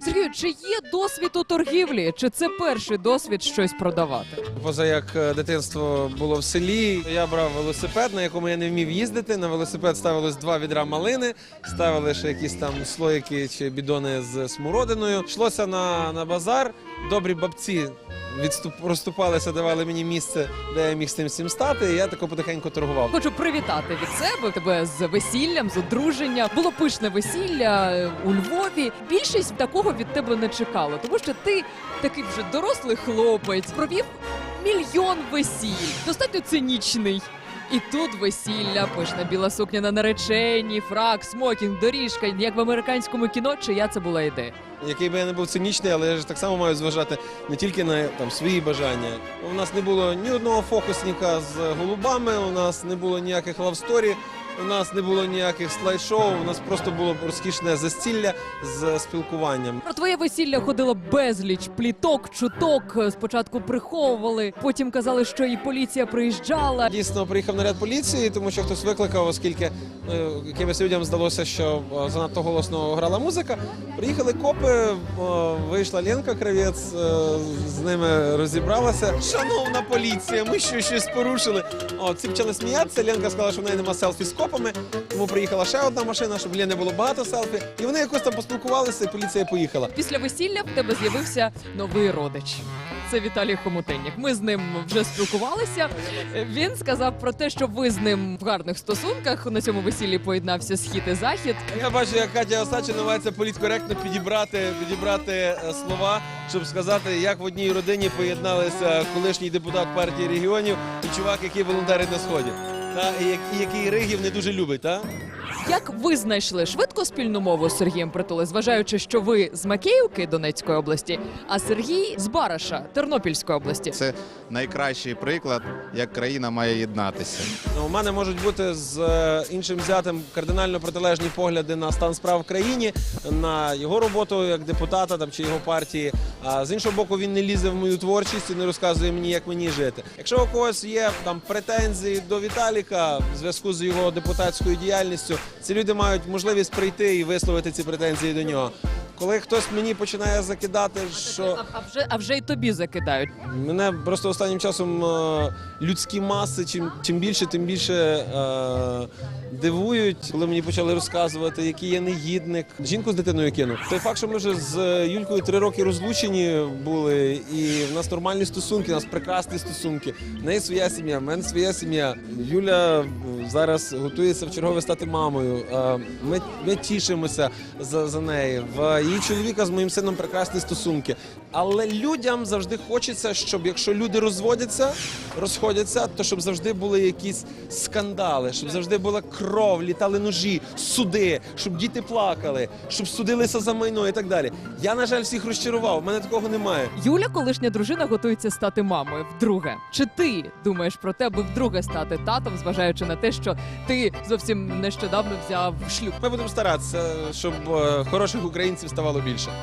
Сергію, чи є досвід у торгівлі? Чи це перший досвід щось продавати? Поза як е, дитинство було в селі, я брав велосипед, на якому я не вмів їздити. На велосипед ставилось два відра малини, ставили ще якісь там слоїки чи бідони з смородиною. Йшлося на, на базар. Добрі бабці відступ, розступалися, давали мені місце, де я міг з тим всім стати. І я тако потихеньку торгував. Хочу привітати від себе тебе з весіллям, з одруження. Було пишне весілля е, у Львові. Більшість такого від тебе не чекала, тому що ти такий вже дорослий хлопець, провів мільйон весіль, достатньо цинічний. І тут весілля, пишна біла сукня на нареченні, фрак, смокінг, доріжка, як в американському кіно, чия це була ідея. Який би я не був цинічний, але я ж так само маю зважати не тільки на там свої бажання. У нас не було ні одного фокусника з голубами, у нас не було ніяких лавсторі, у нас не було ніяких слайд-шоу, у нас просто було розкішне застілля з спілкуванням. Про твоє весілля ходило безліч пліток, чуток. Спочатку приховували, потім казали, що і поліція приїжджала. Дійсно, приїхав наряд поліції, тому що хтось викликав, оскільки е, якимось людям здалося, що е, занадто голосно грала музика. Приїхали копи, е, вийшла Ленка Кравець, е, з ними розібралася. Шановна поліція, ми що щось порушили. О, ці почали сміятися. Ленка сказала, що в неї нема селфі з копами, тому приїхала ще одна машина, щоб лі не було багато селфі. І вони якось там поспілкувалися, і поліція поїхала. Після весілля в тебе з'явився новий родич. Це Віталій Хомутинник. Ми з ним вже спілкувалися. Він сказав про те, що ви з ним в гарних стосунках на цьому весіллі поєднався схід і захід. Я бачу, як Катя Осадча намагається політкоректно підібрати, підібрати е, слова, щоб сказати, як в одній родині поєдналися колишній депутат партії регіонів і чувак, який волонтерить на сході. Та і, який ригів не дуже любить, та? Як ви знайшли швидко спільну мову з Сергієм Притули, зважаючи, що ви з Макіївки Донецької області, а Сергій з Бараша Тернопільської області? Це найкращий приклад, як країна має єднатися. Ну, У мене можуть бути з е, іншим взятим кардинально протилежні погляди на стан справ в країні, на його роботу як депутата там чи його партії. А з іншого боку, він не лізе в мою творчість і не розказує мені, як мені жити. Якщо у когось є там претензії до Віталіка в зв'язку з його депутатською діяльністю, ці люди мають можливість прийти і висловити ці претензії до нього. Коли хтось мені починає закидати, що А, вже а вже й тобі закидають. Мене просто останнім часом е, людські маси, чим, чим більше, тим більше е, дивують, коли мені почали розказувати, який я негідник. Жінку з дитиною кинув. Той факт, що ми вже з Юлькою три роки розлучені були, і в нас нормальні стосунки, у нас прекрасні стосунки. В неї своя сім'я, в мене своя сім'я. Юля е, зараз готується в чергове стати мамою. Е, Ми, ми тішимося за, за неї. В її чоловіка з моїм сином прекрасні стосунки. Але людям завжди хочеться, щоб якщо люди розводяться, розходяться, то щоб завжди були якісь скандали, щоб завжди була кров, літали ножі, суди, щоб діти плакали, щоб судилися за майно і так далі. Я, на жаль, всіх розчарував. У мене такого немає. Юля, колишня дружина, готується стати мамою вдруге. Чи ти думаєш про те, аби вдруге стати татом, зважаючи на те, що ти зовсім нещодавно взяв шлюб? Ми будемо старатися, щоб е, хороших українців ставало більше.